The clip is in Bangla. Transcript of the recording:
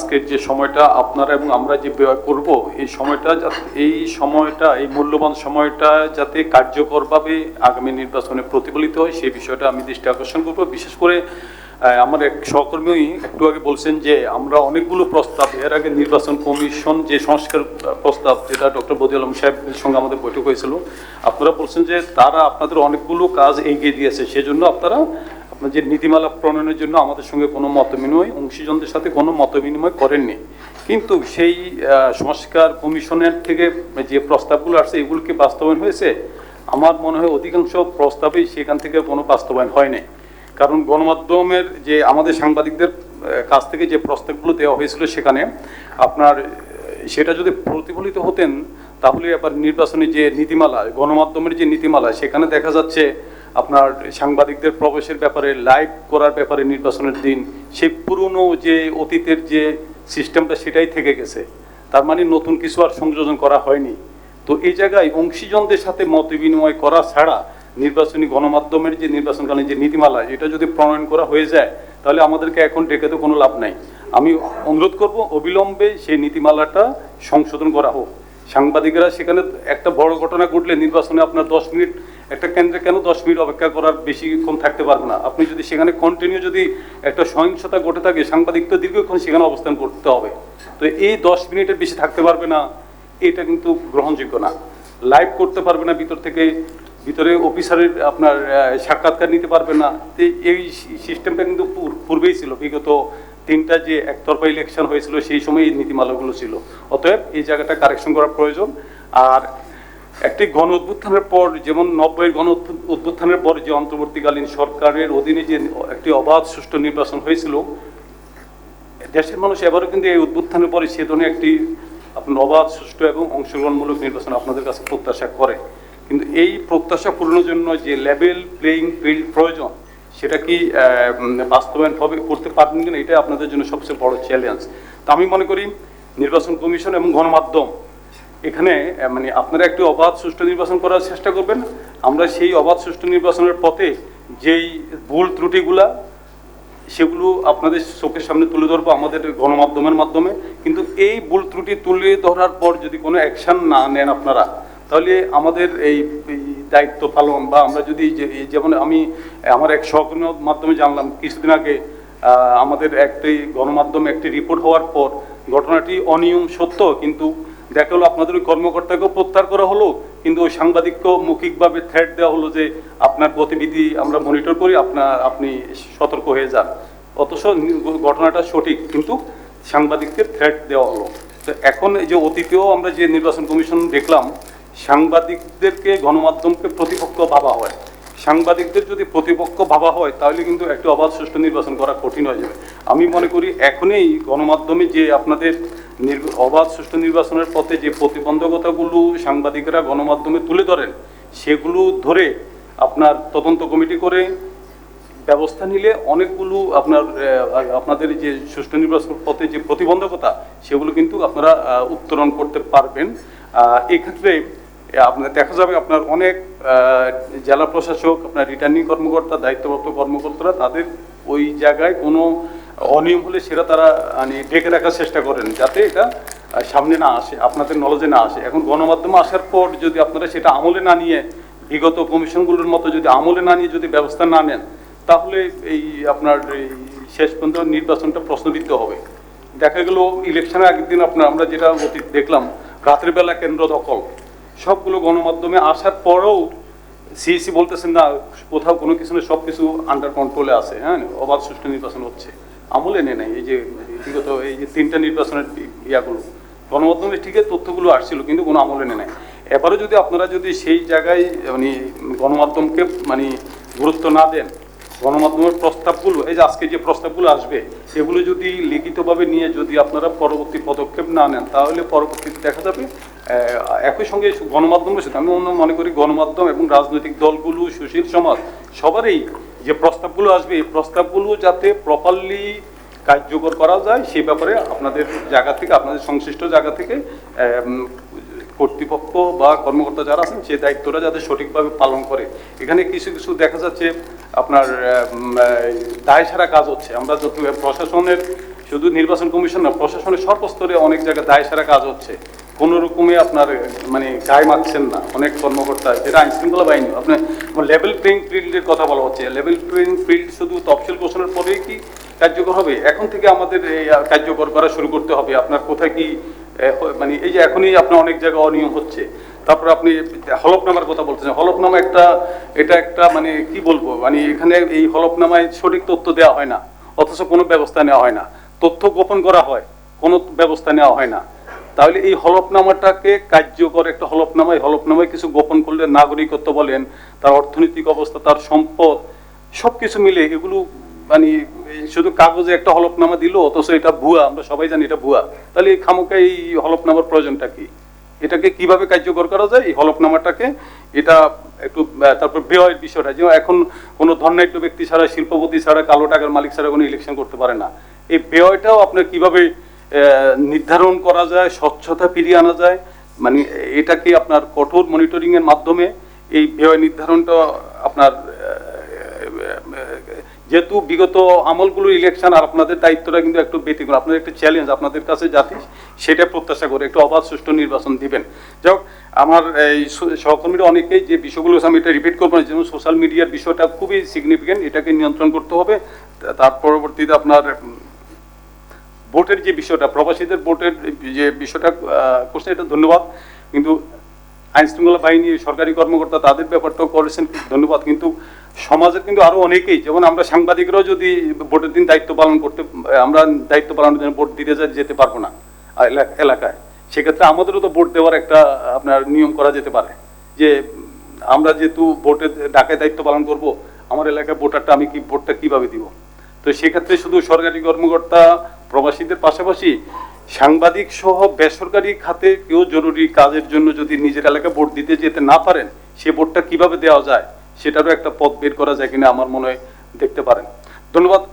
আজকের যে সময়টা আপনারা এবং আমরা যে ব্যয় করব, এই সময়টা এই সময়টা, এই মূল্যবান সময়টা যাতে কার্যকরভাবে আগামী নির্বাচনে প্রতিফলিত হয়, সেই বিষয়টা আমি দৃষ্টি আকর্ষণ করব। বিশেষ করে আমার এক সহকর্মী একটু আগে বলছেন যে আমরা অনেকগুলো প্রস্তাব, এর আগে নির্বাচন কমিশন যে সংস্কার প্রস্তাব, যেটা ডক্টর বদি আলম সাহেবের সঙ্গে আমাদের বৈঠক হয়েছিল, আপনারা বলছেন যে তারা আপনাদের অনেকগুলো কাজ এগিয়ে দিয়েছে, সেজন্য আপনারা আপনার যে নীতিমালা প্রণয়নের জন্য আমাদের সঙ্গে কোনো মত বিনিময় অংশীজনদের সাথে কোনো মত বিনিময় করেননি। কিন্তু সেই সংস্কার কমিশনের থেকে যে প্রস্তাবগুলো আসছে এগুলো কি বাস্তবায়ন হয়েছে। আমার মনে হয় অধিকাংশ প্রস্তাবেই সেখান থেকে কোনো বাস্তবায়ন হয়নি কারণ গণমাধ্যমের যে, আমাদের সাংবাদিকদের কাছ থেকে যে প্রস্তাবগুলো দেওয়া হয়েছিল সেখানে আপনার, সেটা যদি প্রতিফলিত হতেন, তাহলে আবার নির্বাচনী যে নীতিমালা, গণমাধ্যমের যে নীতিমালা, সেখানে দেখা যাচ্ছে আপনার সাংবাদিকদের প্রবেশের ব্যাপারে লাইভ করার ব্যাপারে নির্বাচনের দিন সেই পুরনো যে অতীতের যে সিস্টেমটা সেটাই থেকে গেছে। তার মানে নতুন কিছু আর সংযোজন করা হয়নি। তো এই জায়গায় অংশীজনদের সাথে মত বিনিময় করা ছাড়া নির্বাচনী গণমাধ্যমের যে নির্বাচনকালীন যে নীতিমালা, এটা যদি প্রণয়ন করা হয়ে যায়, তাহলে আমাদেরকে এখন ডেকে তো কোনো লাভ নাই। আমি অনুরোধ করব, অবিলম্বে সেই নীতিমালাটা সংশোধন করা হোক। সাংবাদিকরা সেখানে একটা বড় ঘটনা ঘটলে নির্বাচনে আপনার দশ মিনিট, একটা কেন্দ্রে কেন দশ মিনিট অপেক্ষা করার বেশিক্ষণ থাকতে পারবে না? আপনি যদি সেখানে কন্টিনিউ যদি একটা সহিংসতা ঘটে থাকে, সাংবাদিক তো দীর্ঘক্ষণ সেখানে অবস্থান করতে হবে। তো এই দশ মিনিটের বেশি থাকতে পারবে না, এটা কিন্তু গ্রহণযোগ্য না। লাইভ করতে পারবে না ভিতর থেকে, ভিতরে অফিসারের আপনার সাক্ষাৎকার নিতে পারবে না। এই সিস্টেমটা কিন্তু পূর্বেই ছিল, বিগত তিনটা যে একতরফা ইলেকশন হয়েছিল, সেই সময় এই নীতিমালাগুলো ছিল। অতএব এই জায়গাটা কারেকশন করা প্রয়োজন। আর একটি গণ অভ্যুত্থানের পর, যেমন নব্বইয়ের গণ অভ্যু- অভ্যুত্থানের পর যে অন্তর্বর্তীকালীন সরকারের অধীনে যে একটি অবাধ সুষ্ঠু নির্বাচন হয়েছিল, দেশের মানুষ এবারও কিন্তু এই উদ্বুত্থানের পরে সে ধরনের একটি আপনার অবাধ, সুষ্ঠু এবং অংশগ্রহণমূলক নির্বাচন আপনাদের কাছে প্রত্যাশা করে। কিন্তু এই প্রত্যাশা পূরণের জন্য যে লেভেল প্লেইং ফিল্ড প্রয়োজন সেটা কি বাস্তবায়ন হবে, করতে পারবেন কিনা এটা আপনাদের জন্য সবচেয়ে বড় চ্যালেঞ্জ তো আমি মনে করি নির্বাচন কমিশন এবং গণমাধ্যম এখানে মানে আপনারা একটি অবাধ সুষ্ঠু নির্বাচন করার চেষ্টা করবেন। আমরা সেই অবাধ সুষ্ঠু নির্বাচনের পথে যেই ভুল ত্রুটিগুলা, সেগুলো আপনাদের চোখের সামনে তুলে ধরবো আমাদের গণমাধ্যমের মাধ্যমে। কিন্তু এই ভুল ত্রুটি তুলে ধরার পর যদি কোনো অ্যাকশন না নেন আপনারা, তাহলে আমাদের এই দায়িত্ব পালন বা আমরা যদি যেমন আমি, আমার এক সহকর্মীর মাধ্যমে জানলাম, কিছুদিন আগে আমাদের একটি গণমাধ্যমে একটি রিপোর্ট হওয়ার পর ঘটনাটি অনিয়ম সত্য, কিন্তু দেখা হলো আপনাদের ওই কর্মকর্তাকেও প্রত্যাহার করা হলো, কিন্তু ওই সাংবাদিককেও মৌখিকভাবে থ্রেট দেওয়া হলো যে, আপনার গতিবিধি আমরা মনিটর করি, আপনার, আপনি সতর্ক হয়ে যান। অথচ ঘটনাটা সঠিক, কিন্তু সাংবাদিককে থ্রেট দেওয়া হলো। তো এখন যে অতীতেও আমরা যে নির্বাচন কমিশন দেখলাম সাংবাদিকদেরকে গণমাধ্যমকে প্রতিপক্ষ ভাবা হয়। সাংবাদিকদের যদি প্রতিপক্ষ ভাবা হয়, তাহলে কিন্তু একটি অবাধ সুষ্ঠু নির্বাচন করা কঠিন হয়ে যাবে। আমি মনে করি এখনই গণমাধ্যমে যে আপনাদের অবাধ সুষ্ঠু নির্বাচনের পথে যে প্রতিবন্ধকতাগুলো সাংবাদিকরা গণমাধ্যমে তুলে ধরেন, সেগুলো ধরে আপনার তদন্ত কমিটি করে ব্যবস্থা নিলে অনেকগুলো আপনার আপনাদের যে সুষ্ঠু নির্বাচন পথে যে প্রতিবন্ধকতা, সেগুলো কিন্তু আপনারা উত্তরণ করতে পারবেন। এক্ষেত্রে আপনার দেখা যাবে আপনার অনেক জেলা প্রশাসক, আপনার রিটার্নিং কর্মকর্তা, দায়িত্বপ্রাপ্ত কর্মকর্তারা তাদের ওই জায়গায় কোনো অনিয়ম হলে সেটা তারা মানে ঢেকে রাখার চেষ্টা করেন যাতে এটা সামনে না আসে, আপনাদের নলেজে না আসে। এখন গণমাধ্যমে আসার পর যদি আপনারা সেটা আমলে না নিয়ে, বিগত কমিশনগুলোর মতো যদি আমলে না নিয়ে যদি ব্যবস্থা না নেন, তাহলে এই আপনার এই শেষ পর্যন্ত নির্বাচনটা প্রশ্নবিদ্ধ হবে। দেখা গেল ইলেকশনের আগের দিন আপনার, আমরা যেটা অতীত দেখলাম রাতের বেলা কেন্দ্র দখল। সবগুলো গণমাধ্যমে আসার পরেও সিএসি বলতেছেন না, কোথাও কোনো কিছু না সব কিছু আন্ডার কন্ট্রোলে আছে হ্যাঁ? অবাধ সুষ্ঠু নির্বাচন হচ্ছে। আমলে নেই, এই যে বিগত, এই যে তিনটা নির্বাচনের ইয়াগুলো। গণমাধ্যমে ঠিকই তথ্যগুলো আসছিল, কিন্তু কোনো আমলে নেই। এবারও যদি আপনারা যদি সেই জায়গায় মানে গণমাধ্যমকে মানে গুরুত্ব না দেন, গণমাধ্যমের প্রস্তাবগুলো, এই যে আজকে যে প্রস্তাবগুলো আসবে, সেগুলো যদি লিখিতভাবে নিয়ে যদি আপনারা পরবর্তী পদক্ষেপ না নেন, তাহলে পরবর্তীতে দেখা যাবে একই সঙ্গে গণমাধ্যমের সাথে আমি অন্য মনে করি গণমাধ্যম এবং রাজনৈতিক দলগুলো, সুশীল সমাজ, সবারই যে প্রস্তাবগুলো আসবে, এই প্রস্তাবগুলো যাতে প্রপারলি কার্যকর করা যায় সেই ব্যাপারে আপনাদের জায়গা থেকে, আপনাদের সংশ্লিষ্ট জায়গা থেকে কর্তৃপক্ষ বা কর্মকর্তা যারা আছেন সেই দায়িত্বটা যাতে সঠিকভাবে পালন করে। এখানে কিছু কিছু দেখা যাচ্ছে, আপনার দায় সারা কাজ হচ্ছে। আমরা যত প্রশাসনের, শুধু নির্বাচন কমিশন না, প্রশাসনের সর্বস্তরে অনেক জায়গায় দায় সারা কাজ হচ্ছে। কোনো রকমে আপনার মানে গায়ে মাখছেন না। অনেক কর্মকর্তা যেটা আইন শৃঙ্খলা বাহিনী। আপনার লেভেল প্লেইং ফিল্ডের কথা বলা হচ্ছে। লেভেল প্লেইং ফিল্ড শুধু তফসিল ঘোষণার পরেই কি কার্যকর হবে? এখন থেকে আমাদের এই কার্যকর করা শুরু করতে হবে। আপনার কোথায় কি মানে এই যে এখনই আপনার অনেক জায়গায় অনিয়ম হচ্ছে। তারপর আপনি হলফনামার কথা বলতেছেন। হলফনামা একটা, এটা একটা মানে কি বলব? মানে এখানে এই হলফনামায় সঠিক তথ্য দেওয়া হয় না। অথচ কোনো ব্যবস্থা নেওয়া হয় না। তথ্য গোপন করা হয়। কোনো ব্যবস্থা নেওয়া হয় না। তাহলে এই হলফনামাটাকে কার্যকর একটা হলফনামা, এই হলফনামায় কিছু গোপন করলে নাগরিকত্ব বলেন, তার অর্থনৈতিক অবস্থা, তার সম্পদ, সবকিছু মিলে এগুলো মানে শুধু কাগজে একটা হলফনামা দিল, অথচ এটা ভুয়া, আমরা সবাই জানি এটা ভুয়া। তাহলে এই খামোকা এই হলফনামার প্রয়োজনটা কি? এটাকে কীভাবে কার্যকর করা যায়? এই হলফনামাটাকে এটা একটু তারপর ব্যয়ের বিষয়টা যে এখন কোনো ধর্নাঢ্য ব্যক্তি ছাড়া, শিল্পপতি ছাড়া, কালো টাকার মালিক ছাড়া কোনো ইলেকশন করতে পারে না। এই ব্যয়টাও আপনার কীভাবে নির্ধারণ করা যায় স্বচ্ছতা ফিরিয়ে আনা যায়। মানে এটাকে আপনার কঠোর মনিটরিং এর মাধ্যমে এই ব্যয় নির্ধারণটা আপনার যেহেতু বিগত আমলগুলো ইলেকশন আর আপনাদের দায়িত্বটা কিন্তু একটু ব্যতিক্রম। আপনাদের একটা চ্যালেঞ্জ আপনাদের কাছে জাতি সেটা প্রত্যাশা করে একটু অবাধ সুষ্ঠু নির্বাচন দিবেন। যাই হোক, আমার এই সহকর্মীরা অনেকেই যে বিষয়গুলো আমি এটা রিপিট করব না যেমন সোশ্যাল মিডিয়ার বিষয়টা খুবই সিগনিফিকেন্ট এটাকে নিয়ন্ত্রণ করতে হবে। তার পরবর্তীতে আপনার ভোটের যে বিষয়টা, প্রবাসীদের ভোটের যে বিষয়টা করছে এটা ধন্যবাদ। কিন্তু আইন শৃঙ্খলা বাহিনী সরকারি কর্মকর্তা তাদের ব্যাপারটাও করেছেন, ধন্যবাদ। কিন্তু সমাজের কিন্তু আরও অনেকেই, যেমন আমরা সাংবাদিকরাও যদি ভোটের দিন দায়িত্ব পালন করতে, আমরা দায়িত্ব পালনের জন্য ভোট দিতে যেতে পারব না এলাকায়। সেক্ষেত্রে আমাদেরও তো ভোট দেওয়ার একটা, আপনার নিয়ম করা যেতে পারে। যে আমরা যেহেতু ভোটের ডাকে দায়িত্ব পালন করব, আমার এলাকায় ভোটারটা আমি কি ভোটটা কীভাবে দিব? তো সেক্ষেত্রে শুধু সরকারি কর্মকর্তা প্রবাসীদের পাশাপাশি সাংবাদিক সহ বেসরকারি খাতে কেউ জরুরি কাজের জন্য যদি নিজের এলাকা ভোট দিতে যেতে না পারেন, সে ভোটটা কীভাবে দেওয়া যায়, সেটারও একটা পথ বের করা যায় কিনা আমার মনে হয় দেখতে পারেন। ধন্যবাদ।